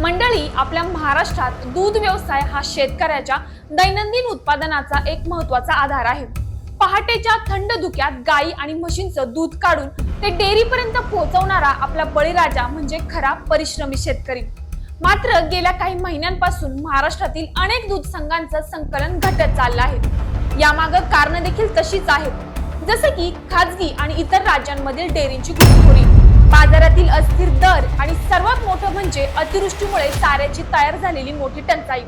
मंडळी आपल्या महाराष्ट्रात दूध व्यवसाय हा शेतकऱ्याच्या दैनंदिन उत्पादनाचा एक महत्त्वाचा आधार आहे. पहाटेच्या थंड धुक्यात गाई आणि म्हशींचं दूध काढून ते डेअरीपर्यंत पोहोचवणारा आपला बळीराजा म्हणजे खरा परिश्रमी शेतकरी. मात्र गेल्या काही महिन्यांपासून महाराष्ट्रातील अनेक दूध संघांचं संकलन घटत चाललं आहे. यामागं कारण देखील तशीच आहेत. जसे की खाजगी आणि इतर राज्यांमधील डेअरींची घुसखोरी बाजारातील अस्थिर दर आणि सर्वात मोठं म्हणजे अतिवृष्टीमुळे चाऱ्याची तयार झालेली मोठी टंचाई.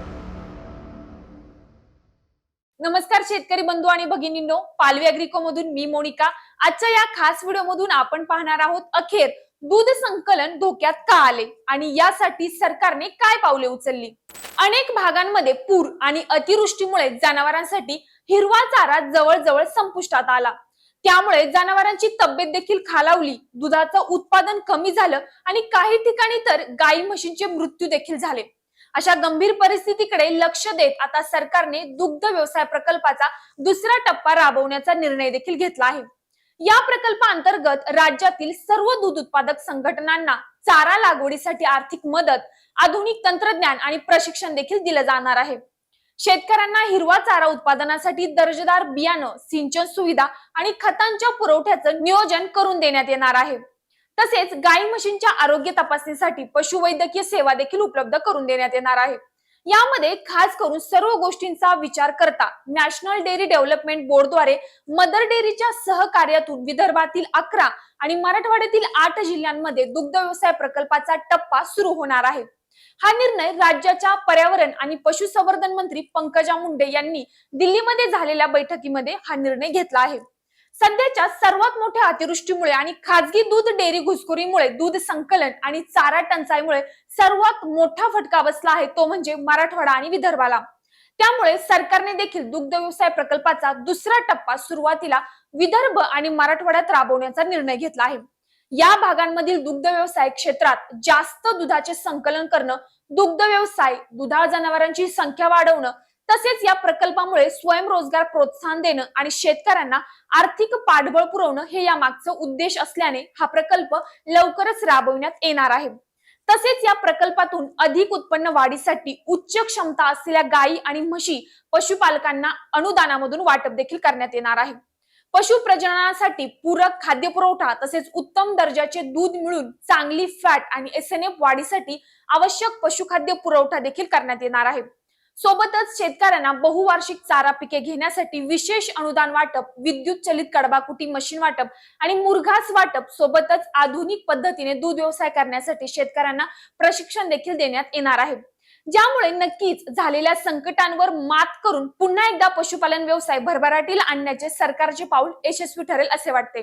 नमस्कार शेतकरी बंधू आणि भगिनींनो पालवी अग्रिको मधून मी मोनिका. आजच्या या खास व्हिडिओ मधून आपण पाहणार आहोत अखेर दूध संकलन धोक्यात का आले आणि यासाठी सरकारने काय पावले उचलली? अनेक भागांमध्ये पूर आणि अतिवृष्टीमुळे जनावरांसाठी हिरवा चारा जवळजवळ संपुष्टात आला. त्यामुळे जनावरांची तब्येत देखील खालावली दुधाचं उत्पादन कमी झालं आणि काही ठिकाणी तर गाई म्हशींचे मृत्यू देखील झाले. अशा गंभीर परिस्थितीकडे लक्ष देत आता सरकारने दुग्ध व्यवसाय प्रकल्पाचा दुसरा टप्पा राबवण्याचा निर्णय देखील घेतला आहे. या प्रकल्पांतर्गत राज्यातील सर्व दूध उत्पादक संघटनांना चारा लागवडीसाठी आर्थिक मदत आधुनिक तंत्रज्ञान आणि प्रशिक्षण देखील दिलं जाणार आहे. शेतकऱ्यांना हिरवा चारा उत्पादनासाठी दर्जेदार बियाणं सिंचन सुविधा आणि खतांच्या पुरवठ्याचं नियोजन करून देण्यात येणार आहे. तसेच गाई म्हशींच्या आरोग्य तपासणीसाठी पशुवैद्यकीय सेवा देखील उपलब्ध करून देण्यात येणार आहे. यामध्ये खास करून सर्व गोष्टींचा विचार करता नॅशनल डेअरी डेव्हलपमेंट बोर्डद्वारे मदर डेअरीच्या सहकार्यातून विदर्भातील अकरा आणि मराठवाड्यातील आठ जिल्ह्यांमध्ये दुग्ध व्यवसाय प्रकल्पाचा टप्पा सुरू होणार आहे. हा निर्णय राज्याच्या पर्यावरण आणि पशुसंवर्धन मंत्री पंकजा मुंडे यांनी दिल्लीमध्ये झालेल्या बैठकीमध्ये हा निर्णय घेतला आहे. सध्याच्या सर्वात मोठ्या अतिवृष्टीमुळे आणि खाजगी दूध डेअरी घुसखोरीमुळे दूध संकलन आणि चारा टंचाईमुळे सर्वात मोठा फटका बसला आहे तो म्हणजे मराठवाडा आणि विदर्भाला. त्यामुळे सरकारने देखील दुग्ध व्यवसाय प्रकल्पाचा दुसरा टप्पा सुरुवातीला विदर्भ आणि मराठवाड्यात राबवण्याचा निर्णय घेतला आहे. या भागांमधील दुग्ध व्यवसाय क्षेत्रात जास्त दुधाचे संकलन करणं दुग्ध व्यवसाय दुधाळ जनावरांची संख्या वाढवणं तसेच या प्रकल्पामुळे स्वयंरोजगार प्रोत्साहन देणं आणि शेतकऱ्यांना आर्थिक पाठबळ पुरवणं हे या मागचं उद्देश असल्याने हा प्रकल्प लवकरच राबविण्यात येणार आहे. तसेच या प्रकल्पातून अधिक उत्पन्न वाढीसाठी उच्च क्षमता असलेल्या गायी आणि म्हशी पशुपालकांना अनुदानामधून वाटप देखील करण्यात येणार आहे. पशु प्रजननासाठी पूरक खाद्य पुरवठा तसेच उत्तम दर्जाचे दूध मिळून चांगली फॅट आणि एस एन एफ वाढीसाठी आवश्यक पशुखाद्य पुरवठा देखील करण्यात येणार आहे. सोबतच शेतकऱ्यांना बहुवार्षिक चारा पिके घेण्यासाठी विशेष अनुदान वाटप विद्युत चलित कडबाकुटी मशीन वाटप आणि मुरघास वाटप सोबतच आधुनिक पद्धतीने दूध व्यवसाय करण्यासाठी शेतकऱ्यांना प्रशिक्षण देखील देण्यात येणार आहे. ज्यामुळे नक्कीच झालेल्या संकटांवर मात करून पुन्हा एकदा पशुपालन व्यवसाय भरभराटीला आणण्याचे सरकारचे पाऊल यशस्वी ठरेल असे वाटते.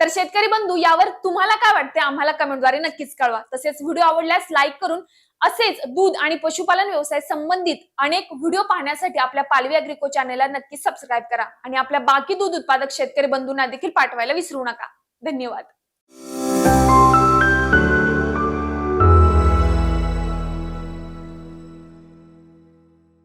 तर शेतकरी बंधू यावर तुम्हाला काय वाटते? आम्हाला कमेंटद्वारे नक्कीच कळवा. तसेच व्हिडिओ आवडल्यास लाईक करून असेच दूध आणि पशुपालन व्यवसाय संबंधित अनेक व्हिडिओ पाहण्यासाठी आपल्या पालवी अग्रिको चॅनेलला नक्की सबस्क्राईब करा आणि आपल्या बाकी दूध उत्पादक शेतकरी बंधूंना देखील पाठवायला विसरू नका. धन्यवाद.